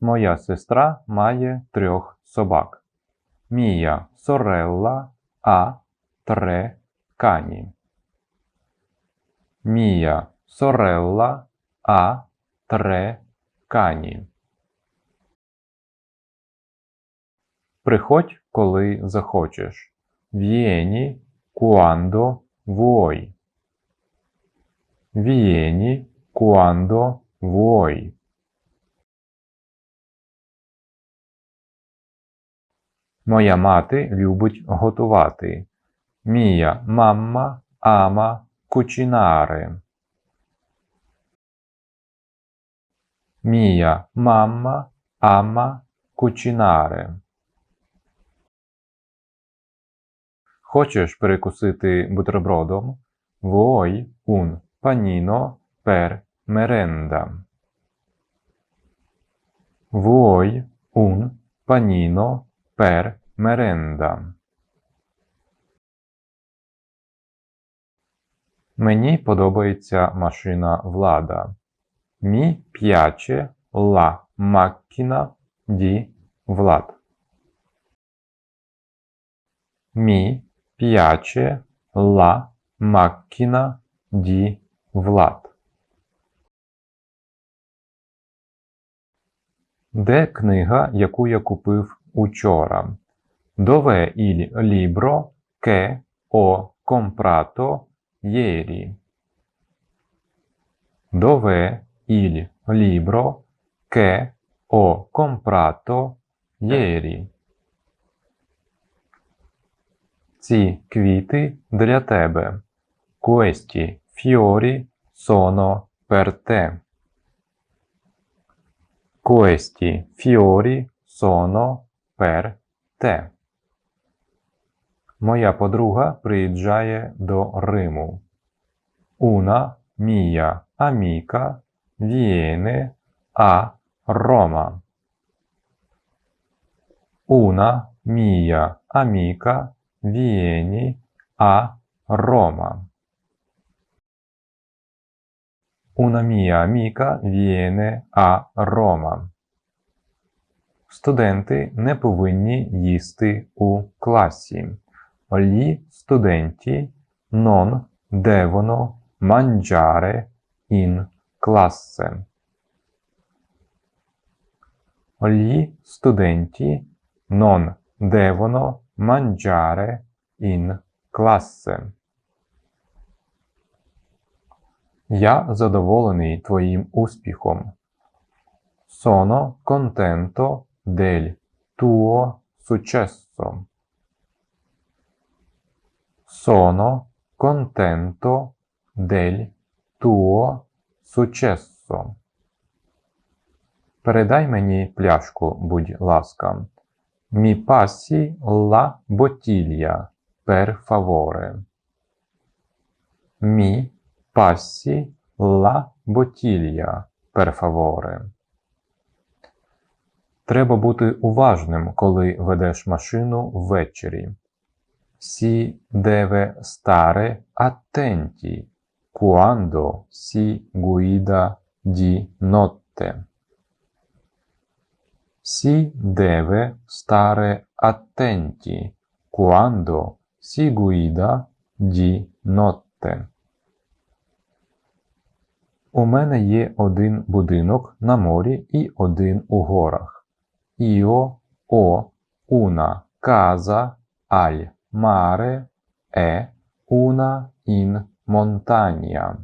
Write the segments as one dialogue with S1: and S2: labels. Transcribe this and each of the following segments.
S1: Моя сестра має трьох собак. Мія сорелла а тре кані. Мія сорелла а тре кані. Приходь, коли захочеш. Vieni quando vuoi. Vieni quando vuoi. Моя мати любить готувати. Мія мамма ама кучінаре. Мія мамма ама кучінаре. Хочеш перекусити бутербродом? Vuoi un panino per merenda? Vuoi un panino per merenda? Мені подобається машина влада. Mi piace la macchina di Влад. Mi piace la macchina di Влад. Де книга, яку я купив учора? Dov'è il libro che ho comprato ieri? Dov'è il libro che ho comprato ieri? Ці квіти для тебе. Questi fiori sono per te. Questi fiori sono per te. Моя подруга приїжджає до Риму. Una mia amica viene a Roma. Una mia amica viene a Roma. Una mia amica viene a Roma. Студенти не повинні їсти у класі. Gli studenti non devono mangiare in classe. Gli studenti non devono mangiare in classe. Я задоволений твоїм успіхом. Sono contento del tuo successo. Sono contento del tuo successo. Передай мені пляшку, будь ласка. Mi passi la bottiglia, per favore. Mi passi la bottiglia, per favore. Треба бути уважним, коли ведеш машину ввечері. Si deve stare attenti quando si guida di notte. Si deve stare attenti quando si guida di notte. У мене є один будинок на морі і один у горах. Io ho una casa al mare e una in montagna.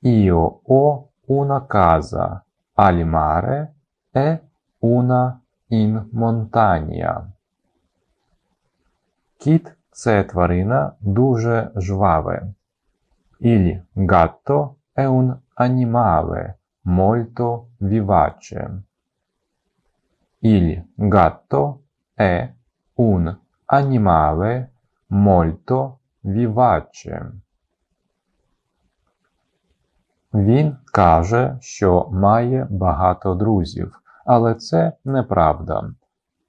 S1: Io ho una casa al mare e una in montagna. Кіт це тварина дуже жваве. Il gatto è un animale molto vivace. Il gatto è un animale molto vivace. Він каже, що має багато друзів, але це неправда.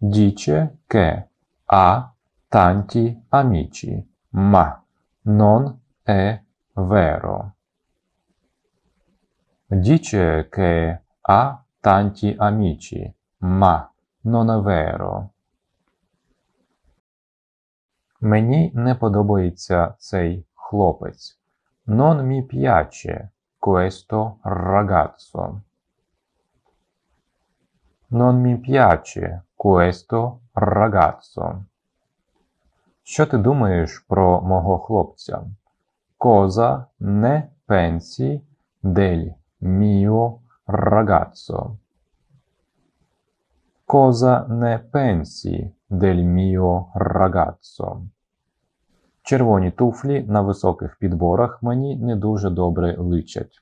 S1: Dice che ha tanti amici, ma non è vero. Dice che а танті амічі. Ма, non è vero. Мені не подобається цей хлопець. Non mi piace questo ragazzo. Non mi piace questo ragazzo. Що ти думаєш про мого хлопця? Cosa ne pensi del mio ragazzo? Cosa ne pensi del mio ragazzo? Червоні туфлі на високих підборах мені не дуже добре личать.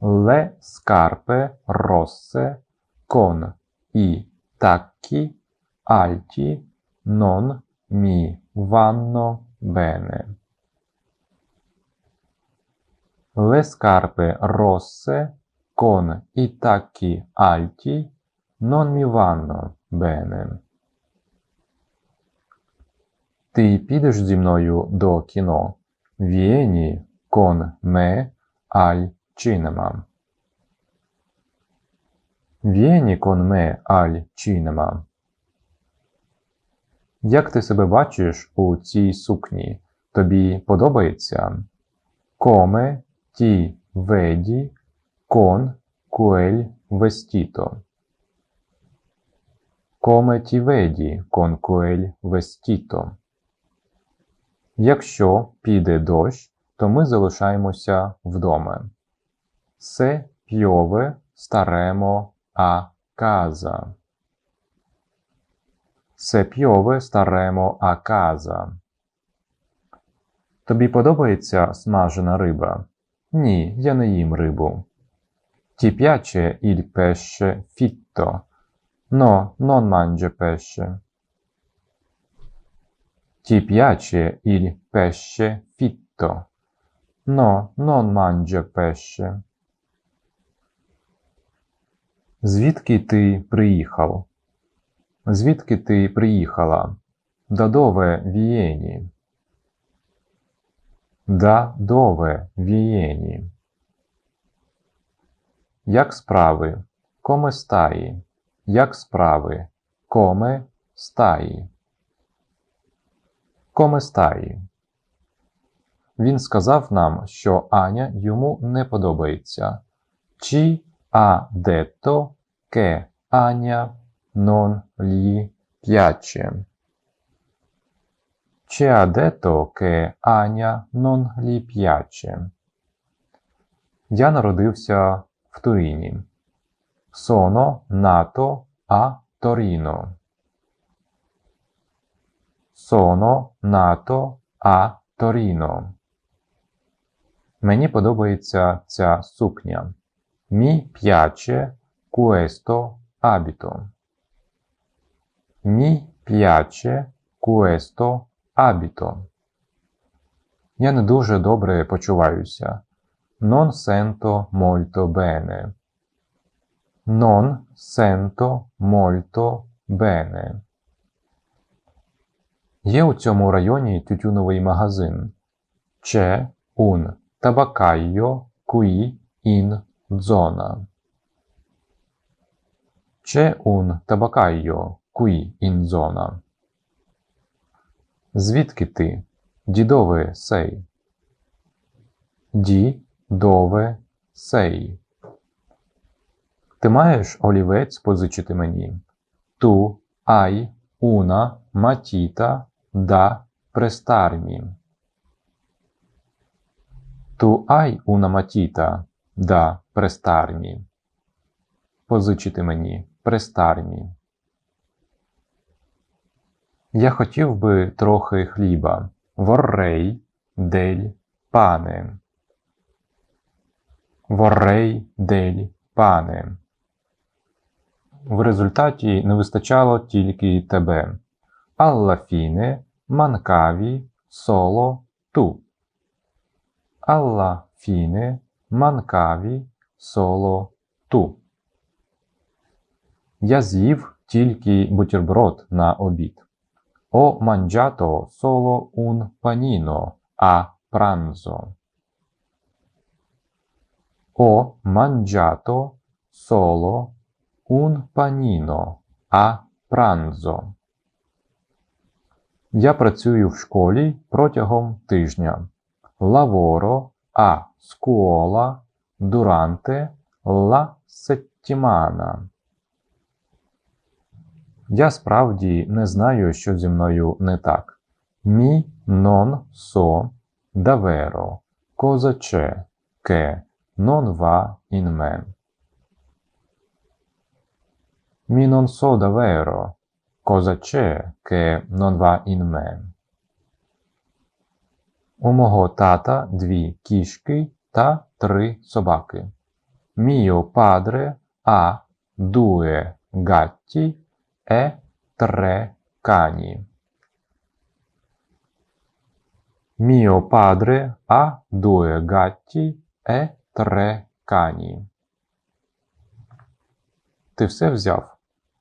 S1: Le scarpe rosse con i tacchi alti non mi vanno bene. Scarpe rosse con i tacchi alti non mi vanno bene. Ти підеш зі мною до кіно? Vieni con me al cinema. Vieni con me al cinema. Як ти себе бачиш у цій сукні? Тобі подобається? Come vedi con quel vestito? Come ti vedi con quel vestito? Якщо піде дощ, то ми залишаємося вдома. Staremo a casa. Se piove staremo a casa. Тобі подобається смажена риба? Ні, я не їм рибу. Ti piace il pesce fitto? No, non mangio pesce. Ti piace il pesce fitto? No, non mangio pesce. Звідки ти приїхав? Звідки ти приїхала? Да дове вієні. Да дове вієні. Як справи? Коме стаї? Як справи? Коме стаї? Коме стаї? Він сказав нам, що Аня йому не подобається. Чи ha detto che Anya non gli piace. Ci ha detto che Аня non gli piace. Я народився в Туріні. Sono nato a Torino. Sono nato a Torino. Мені подобається ця сукня. Mi piace questo abito. Mi piace questo abito. Я не дуже добре почуваюся. Non sento molto bene. Non sento molto bene. Є у цьому районі тютюновий магазин. C'è un tabaccaio qui in zona. C'è un tabaccaio qui in zona. Звідки ти? Дідове сей. Ді дове сей. Ти маєш олівець позичити мені? Ту ай уна матіта да престармі. Ту ай уна матіта да престармі. Позичити мені престармі. Я хотів би трохи хліба. Vorrei del pane. Vorrei del pane. В результаті не вистачало тільки тебе. Alla fine mancavi solo tu. Alla fine mancavi solo tu. Я з'їв тільки бутерброд на обід. Ho mangiato solo un panino a pranzo. Ho mangiato solo un panino a pranzo. Я працюю в школі протягом тижня. Lavoro a scuola durante la settimana. Я справді не знаю, що зі мною не так. So davvero cosa c'è che non va in me. Mi non so davvero cosa c'è che non va in me. У мого тата дві кішки та три собаки. Mio padre ha due gatti e padre ha due gatti e tre cani. Ти все взяв?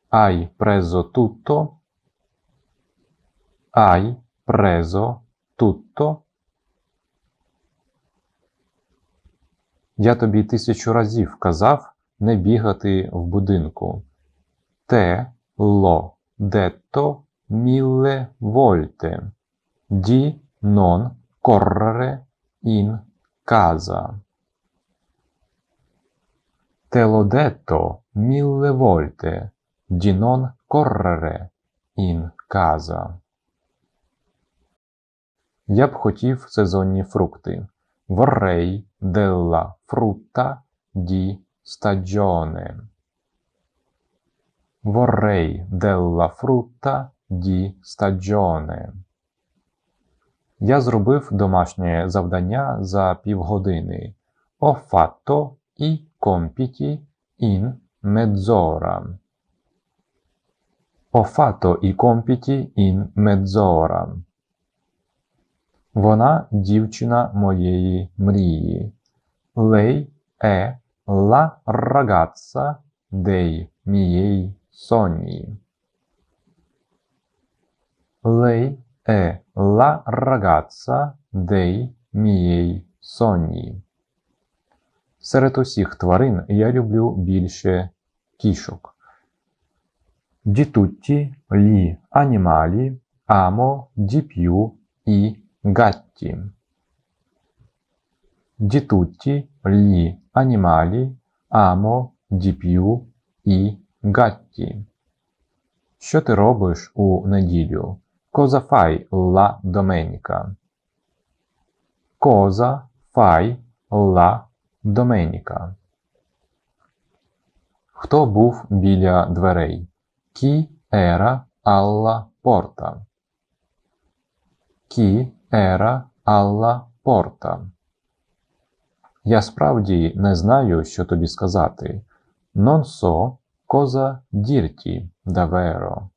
S1: Hai preso tutto? Hai preso tutto? Я тобі тисячу разів казав не бігати в будинку. Те ло детто мілле вольте. Ді non correre in casa. Te l'ho detto mille volte di non correre in casa. Я б хотів сезонні фрукти. Vorrei della frutta di stagione. Vorrei della frutta di stagione. Я зробив домашнє завдання за півгодини. Ho fatto i compiti in mezz'ora. Ho fatto i compiti in mezz'ora. Вона дівчина моєї мрії. Lei è la ragazza dei miei sogni. Lei è la ragazza dei miei sogni. Серед усіх тварин я люблю більше кішок. Di tutti gli animali amo di più i gatti. Di tutti gli animali amo di più i gatti. Що ти робиш у неділю? La domenica? Cosa fai la domenica? Хто був біля дверей? Chi era alla porta? Chi era alla porta? Я справді не знаю, що тобі сказати. Non so cosa dirti davvero.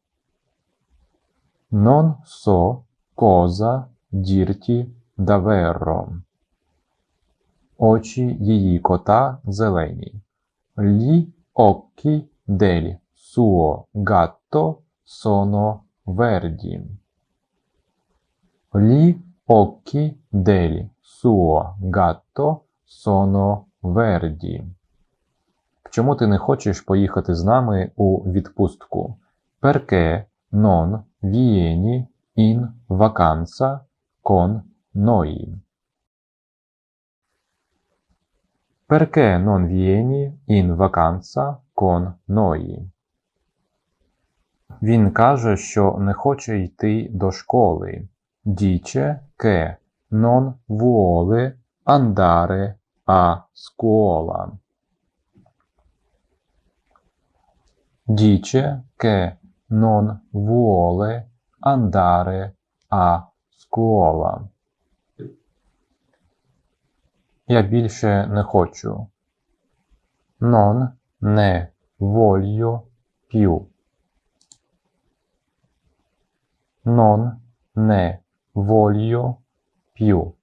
S1: Non so cosa dirti davvero. Очі її кота зелені. Gli occhi del suo gatto sono verdi. Gli occhi del suo gatto sono verdi. Чому ти не хочеш поїхати з нами у відпустку? Perché non vieni in vacanza con noi? Perché non vieni in vacanza con noi? Він каже, що не хоче йти до школи. Dice che non vuole andare a scuola. Dice che non vuole andare a scuola. Я більше не хочу. Non ne voglio più. Non ne voglio più.